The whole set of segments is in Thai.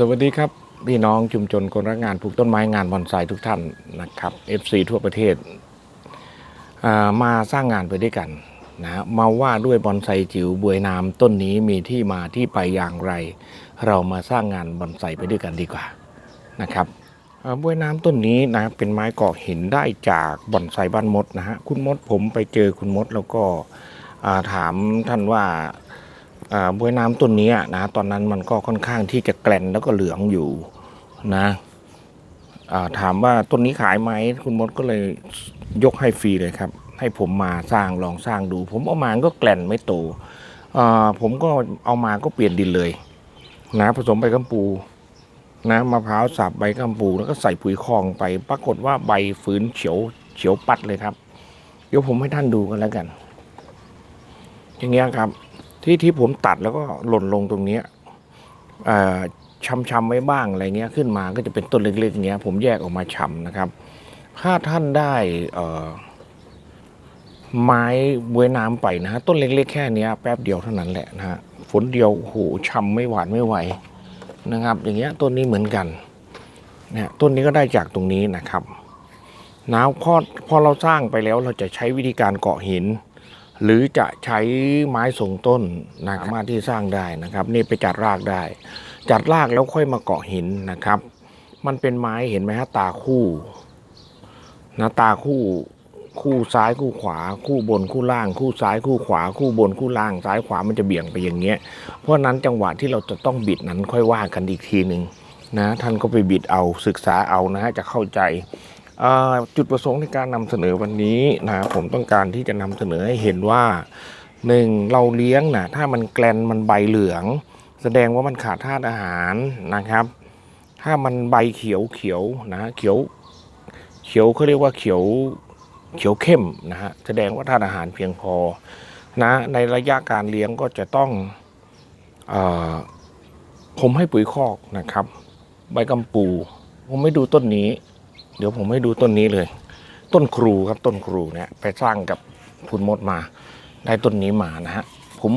สวัสดีครับพี่น้องชุมชนคนรักงานปลูกต้นไม้งานบอนไซทุกท่านนะครับ FC ทั่วประเทศมาสร้างงานไปด้วยกันนะมาว่าด้วยบอนไซจิ๋วบวยน้ำต้นนี้มีที่มาที่ไปอย่างไร เรามาสร้างงานบอนไซไปด้วยกันดีกว่านะครับบวยน้ำต้นนี้นะเป็นไม้เกาะหินได้จากบอนไซบ้านมดนะฮะคุณมดผมไปเจอคุณมดแล้วก็ถามท่านว่า บวยน้ำต้นนี้อะนะตอนนั้นมันก็ค่อนข้างที่จะแกลนแล้วก็เหลืองอยู่นะาถามว่าต้นนี้ขายไหมคุณมดก็เลยยกให้ฟรีเลยครับ ให้ผมมาสร้างลองสร้างดู ผมเอามาก็แกลนไม่โตผมก็เอามาก็เปลี่ยนดินเลย นะผสมใบกัมปูนะมะพร้าวสับใบกัมปูแล้วก็ใส่ปุ๋ยคลองไป ปรากฏว่าใบฟื้นเขียวเขียวปัดเลยครับ เดี๋ยวผมให้ท่านดูกันแล้วกัน อย่างเงี้ยครับ ที่ที่ผมตัดแล้วก็หล่นลงตรงเนี้ยช้ำๆไว้บ้างอะไรเงี้ยขึ้นมาก็จะเป็นต้นเล็กๆอย่างเงี้ยผมแยกออกมาช้ำนะครับ ถ้าท่านได้เไม้บวยน้ำไปนะฮะต้นเล็ก ๆ แค่เนี้ยแป๊บเดียวเท่านั้นแหละนะฮะฝนเดียวโหช้ำไม่หวานไม่ไหวนะครับ อย่างเงี้ยต้นนี้เหมือนกันเนี่ยต้นนี้ก็ได้จากตรงนี้นะครับนะพอพอเราสร้างไปแล้วเราจะใช้วิธีการเกาะหิน หรือจะใช้ไม้ทรงต้นนะสามารถที่สร้างได้นะครับ นี่ไปจัดรากได้ จัดรากแล้วค่อยมาเกาะหินนะครับ มันเป็นไม้เห็นไหมฮะตาคู่นะตาคู่คู่ซ้ายคู่ขวา คู่บนคู่ล่าง คู่ซ้ายคู่ขวา คู่บนคู่ล่าง ซ้ายขวามันจะเบี่ยงไปอย่างเงี้ย เพราะฉะนั้นจังหวะที่เราจะต้องบิดนั้นค่อยว่ากันอีกทีหนึ่งนะท่านก็ไปบิดเอาศึกษาเอานะฮะจะเข้าใจอ่า จุดประสงค์ในการนำเสนอวันนี้นะผมต้องการที่จะนำเสนอให้เห็นว่าหนึ่งเราเลี้ยงนะถ้ามันแกลนมันใบเหลือง แสดงว่ามันขาดธาตุอาหารนะครับ ถ้ามันใบเขียวเขียวนะเขียวเขียวเขาเรียกว่าเขียวเขียวเข้มนะฮะแสดงว่าธาตุอาหารเพียงพอนะในระยะการเลี้ยงก็จะต้องอผมให้ปุ๋ยคอกนะครับ ใบกำปู ผมไม่ดูต้นนี้ เดี๋ยวผมให้ดูต้นนี้เลย ต้นครูครับต้นครูเนี่ยไปสร้างกับคุณมดมา ได้ต้นนี้มานะฮะผม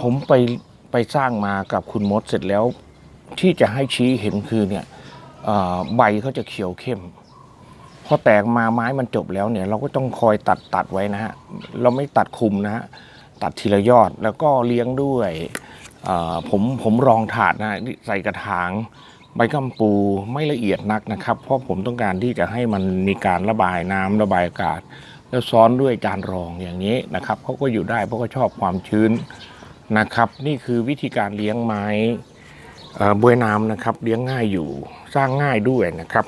ผมไปไปสร้างมากับคุณมดเสร็จแล้ว ที่จะให้ชี้เห็นคือเนี่ยใบเขาจะเขียวเข้มพอแตกมาไม้มันจบแล้วเนี่ย เราก็ต้องคอยตัดตัดไว้นะฮะเราไม่ตัดคุมนะฮะตัดทีละยอดแล้วก็เลี้ยงด้วยผมผมรองถาดนะใส่กระถาง ใบกัมปูไม่ละเอียดนักนะครับ เพราะผมต้องการที่จะให้มันมีการระบายน้ำระบายอากาศ แล้วซ้อนด้วยจานรองอย่างนี้นะครับเขาก็อยู่ได้เพราะเขาชอบความชื้นนะครับ นี่คือวิธีการเลี้ยงไม้เบวยน้ำนะครับ เลี้ยงง่ายอยู่สร้างง่ายด้วยนะครับ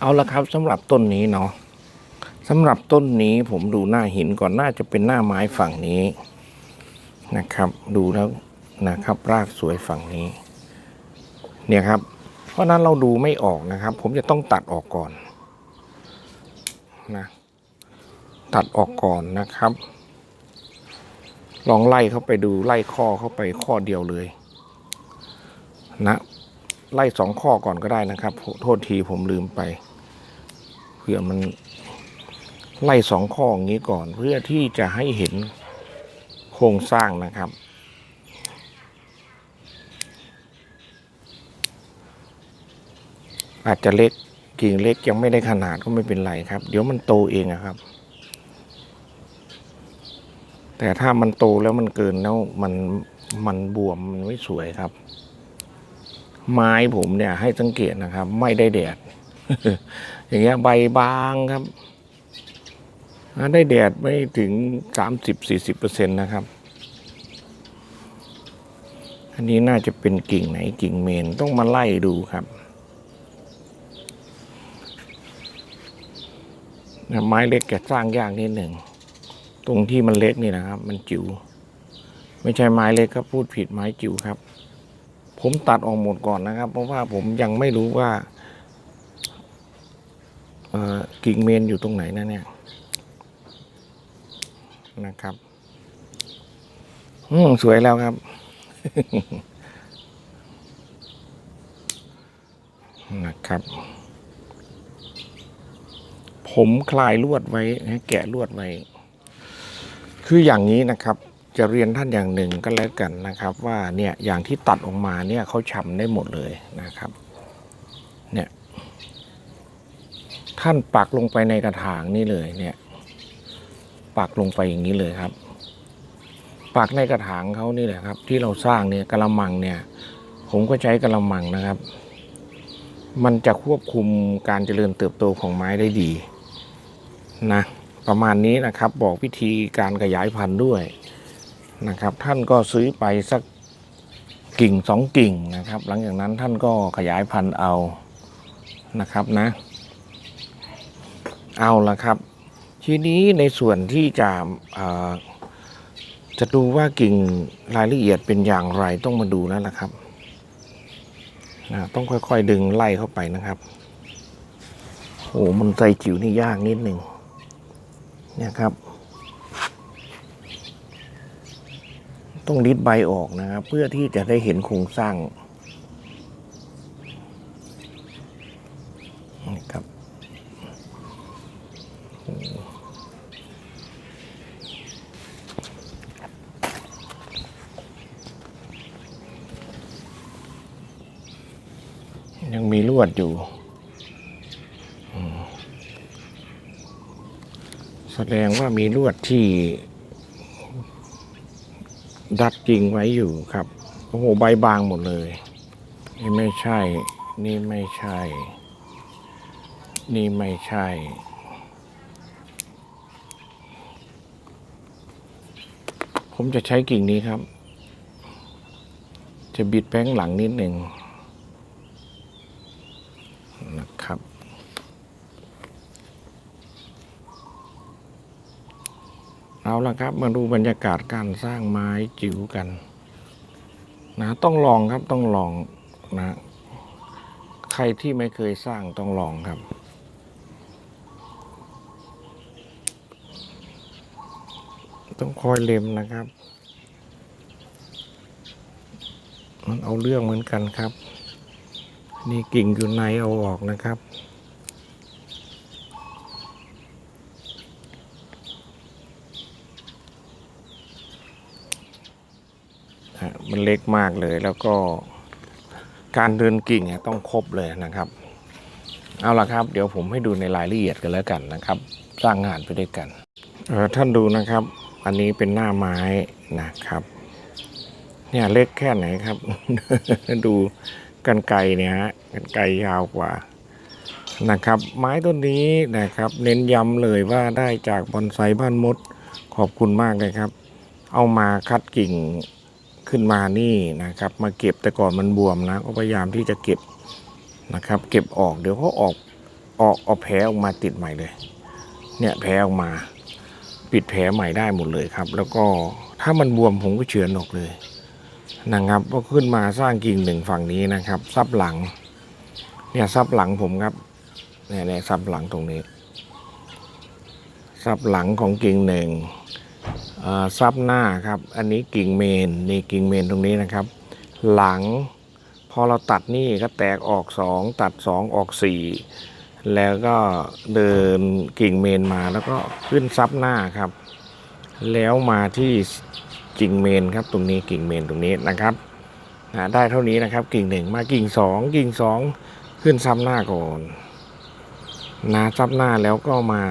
เอาละครับสำหรับต้นนี้เนาะสำหรับต้นนี้ผมดูหน้าหินก่อนน่าจะเป็นหน้าไม้ฝั่งนี้นะครับ ดูแล้วนะครับรากสวยฝั่งนี้ เนี่ยครับ เพราะนั้นเราดูไม่ออกนะครับ ผมจะต้องตัดออกก่อนนะตัดออกก่อนนะครับ ลองไล่เข้าไปดูไล่ข้อเข้าไปข้อเดียวเลยนะไล่สองข้อก่อนก็ได้นะครับ โทโทษทีผมลืมไปเพื่อมันไล่สองข้ออย่างนี้ก่อนเพื่อที่จะให้เห็นโครงสร้างนะครับ อาจจะเล็กกิ่งเล็กยังไม่ได้ขนาดก็ไม่เป็นไรครับ เดี๋ยวมันโตเองอะครับ แต่ถ้ามันโตแล้วมันเกินแล้วมันมันบวมมันไม่สวยครับ ไม้ผมเนี่ยให้สังเกตนะครับ ไม่ได้แดด อย่างเงี้ยใบบางครับได้แดดไม่ถึงสามสิบสี่สิบเปอร์เซ็นต์นะครับ อันนี้น่าจะเป็นกิ่งไหนกิ่งเมนต้องมาไล่ดูครับ นะ ไม้เล็กแกะสร้างยากนิดหนึ่ง ตรงที่มันเล็กนี่นะครับ มันจิ๋วไม่ใช่ไม้เล็กครับพูดผิดไม้จิ๋วครับ ผมตัดออกหมดก่อนนะครับ เพราะว่าผมยังไม่รู้ว่าเอ่อกิ่งเมนอยู่ตรงไหนนะเนี่ยนะครับอืมสวยแล้วครับนะครับ ผมคลายลวดไว้แกะลวดไว้ คืออย่างนี้นะครับ จะเรียนท่านอย่างหนึ่งก็แล้วกันนะครับ ว่าเนี่ยอย่างที่ตัดออกมาเนี่ยเขาชำได้หมดเลยนะครับ เนี่ย ท่านปักลงไปในกระถางนี่เลย เนี่ย ปักลงไปอย่างนี้เลยครับปักในกระถางเขานี่แหละครับ ที่เราสร้างเนี่ยกระมังเนี่ย ผมก็ใช้กระมังนะครับ มันจะควบคุมการเจริญเติบโตของไม้ได้ดี นะประมาณนี้นะครับบอกวิธีการขยายพันธุ์ด้วยนะครับ ท่านก็ซื้อไปสักกิ่งสองกิ่งนะครับ หลังจากนั้นท่านก็ขยายพันธุ์เอานะครับนะ เอาละครับ ทีนี้ในส่วนที่จะจะดูว่ากิ่งรายละเอียดเป็นอย่างไรต้องมาดูแล้วนะครับนะต้องค่อยๆดึงไล่เข้าไปนะครับโอ้มันใจจิ๋วนี่ยากนิดหนึ่ง เนี่ยครับ ต้องริดใบออกนะครับเพื่อที่จะได้เห็นโครงสร้างนี่ครับยังมีลวดอยู่อืมแสดงว่ามีลวดที่ ดัดจริงไว้อยู่ครับโอ้โหใบบางหมดเลย นี่ไม่ใช่ นี่ไม่ใช่ นี่ไม่ใช่ผมจะใช้กิ่งนี้ครับ จะบิดแป้งหลังนิดหนึ่งนะครับ เอาละครับ มาดูบรรยากาศการสร้างไม้จิ๋วกัน นะต้องลองครับต้องลองนะ ใครที่ไม่เคยสร้างต้องลองครับต้องคอยเล็มนะครับ มันเอาเรื่องเหมือนกันครับ นี่กิ่งอยู่ในเอาออกนะครับ มันเล็กมากเลยแล้วก็การเดินกิ่งต้องครบเลยนะครับ เอาละครับ เดี๋ยวผมให้ดูในรายละเอียดกันแล้วกันนะครับ สร้างงานไปด้วยกันท่านดูนะครับ อันนี้เป็นหน้าไม้นะครับ เนี่ยเล็กแค่ไหนครับ ดูกันไกรเนี่ยฮะกันไกรยาวกว่านะครับ ไม้ต้นนี้นะครับ เน้นย้ำเลยว่าได้จากบอนไซบ้านมดขอบคุณมากเลยครับ เอามาคัดกิ่ง ขึ้นมานี่นะครับ มาเก็บแต่ก่อนมันบวมนะ ก็พยายามที่จะเก็บนะครับ เก็บออกเดี๋ยวเขาออกออกเอาแผลออกมาติดใหม่เลย เนี่ยแผลออกมา ปิดแผลใหม่ได้หมดเลยครับ แล้วก็ถ้ามันบวมผมก็เฉือนออกเลยนะครับก็ขึ้นมาสร้างกิ่งหนึ่งฝั่งนี้นะครับซับหลัง เนี่ยซับหลังผมครับเนี่ยเนี่ยซับหลังตรงนี้ซับหลังของกิ่งหนึ่ง ซับหน้าครับ อันนี้กิ่งเมนนี่กิ่งเมนตรงนี้นะครับ หลังพอเราตัดนี่ก็แตกออกสองตัดสองออกสี่แล้วก็เดินกิ่งเมนมาแล้วก็ขึ้นซับหน้าครับ แล้วมาที่กิ่งเมนครับตรงนี้กิ่งเมนตรงนี้นะครับนะได้เท่านี้นะครับกิ่งหนึ่งมากิ่งสองกิ่งสองขึ้นซับหน้าก่อนนะซับหน้าแล้วก็มา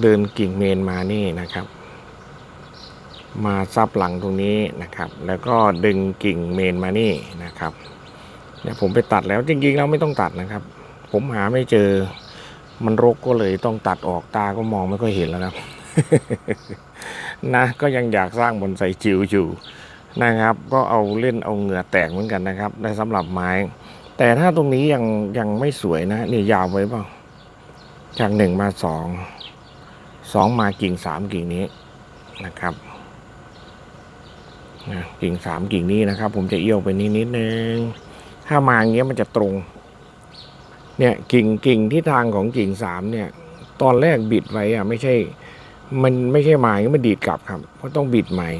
เดินกิ่งเมนมานี่นะครับ มาซับหลังตรงนี้นะครับ แล้วก็ดึงกิ่งเมนมานี่นะครับเนี่ยผมไปตัดแล้วจริงๆแล้วไม่ต้องตัดนะครับ ผมหาไม่เจอมันรกก็เลยต้องตัดออกตาก็มองไม่ค่อยเห็นแล้วครับนะก็ยังอยากสร้างบนไซจิ๋วอยู่นะครับ ก็เอาเล่นเอาเหงื่อแตกเหมือนกันนะครับในสำหรับไม้ แต่ถ้าตรงนี้ยังยังไม่สวยนะนี่ยาวไว้เปล่า จากหนึ่งมาสองสองมากิ่งสามกิ่งนี้นะครับนะกิ่งสามกิ่งนี้นะครับ ผมจะเอี้ยวไปนิดนิดนึง ถ้ามาอย่างเงี้ยมันจะตรง เนี่ยกิ่งกิ่งที่ทางของกิ่งสามเนี่ย ตอนแรกบิดไว้อะไม่ใช่ มันไม่ใช่มาย่างนี้มันดีดกลับครับ เพราะต้องบิดใหม่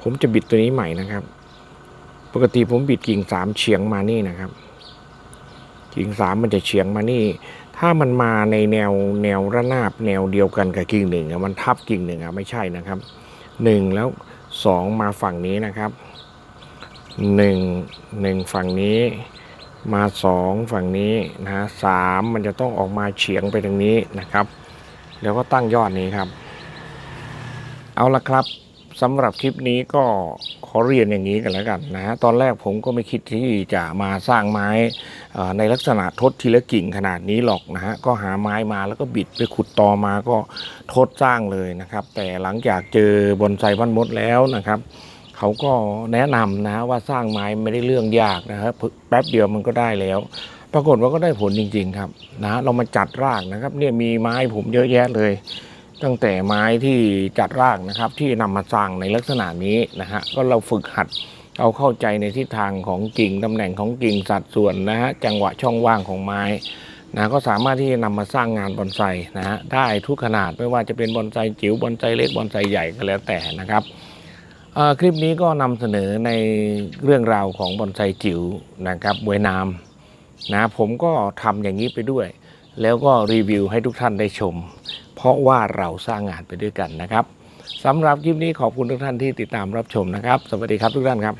ผมจะบิดตัวนี้ใหม่นะครับ ปกติผมบิดกิ่งสามเฉียงมานี่นะครับ กิ่งสามมันจะเฉียงมานี่ ถ้ามันมาในแนวแนวระนาบแนวเดียวกันกับกิ่งหนึ่งมันทับกิ่งหนึ่งอะไม่ใช่นะครับหนึ่งแล้วสองมาฝั่งนี้นะครับหนึ่งหนึ่งฝั่งนี้มาสองฝั่งนี้นะฮะสามมันจะต้องออกมาเฉียงไปทางนี้นะครับ แล้วก็ตั้งยอดนี้ครับ เอาละครับ สำหรับคลิปนี้ก็ขอเรียนอย่างนี้กันแล้วกันนะฮะตอนแรกผมก็ไม่คิดที่จะมาสร้างไม้ในลักษณะทดทีละกิ่งขนาดนี้หรอกนะฮะ ก็หาไม้มาแล้วก็บิดไปขุดตอมาก็ทดสร้างเลยนะครับ แต่หลังจากเจอบอนไซบ้านมดแล้วนะครับเขาก็แนะนำนะว่าสร้างไม้ไม่ได้เรื่องยากนะครับแป๊บเดียวมันก็ได้แล้ว ปรากฏว่าก็ได้ผลจริง ๆ ครับนะเรามาจัดรากนะครับ เนี่ยมีไม้ผมเยอะแยะเลย ตั้งแต่ไม้ที่จัดรากนะครับที่นำมาสร้างในลักษณะนี้นะฮะก็เราฝึกหัดเอาเข้าใจในทิศทางของกิ่งตำแหน่งของกิ่งสัดส่วนนะฮะจังหวะช่องว่างของไม้นะก็สามารถที่จะนำมาสร้างงานบอนไซนะฮะได้ทุกขนาดไม่ว่าจะเป็นบอนไซจิ๋วบอนไซเล็กบอนไซใหญ่ก็แล้วแต่นะครับคลิปนี้ก็นำเสนอในเรื่องราวของบอนไซจิ๋วนะครับเวยนามนะผมก็ทำอย่างนี้ไปด้วย แล้วก็รีวิวให้ทุกท่านได้ชม เพราะว่าเราสร้างงานไปด้วยกันนะครับสำหรับคลิปนี้ขอบคุณทุกท่านที่ติดตามรับชมนะครับ สวัสดีครับทุกท่านครับ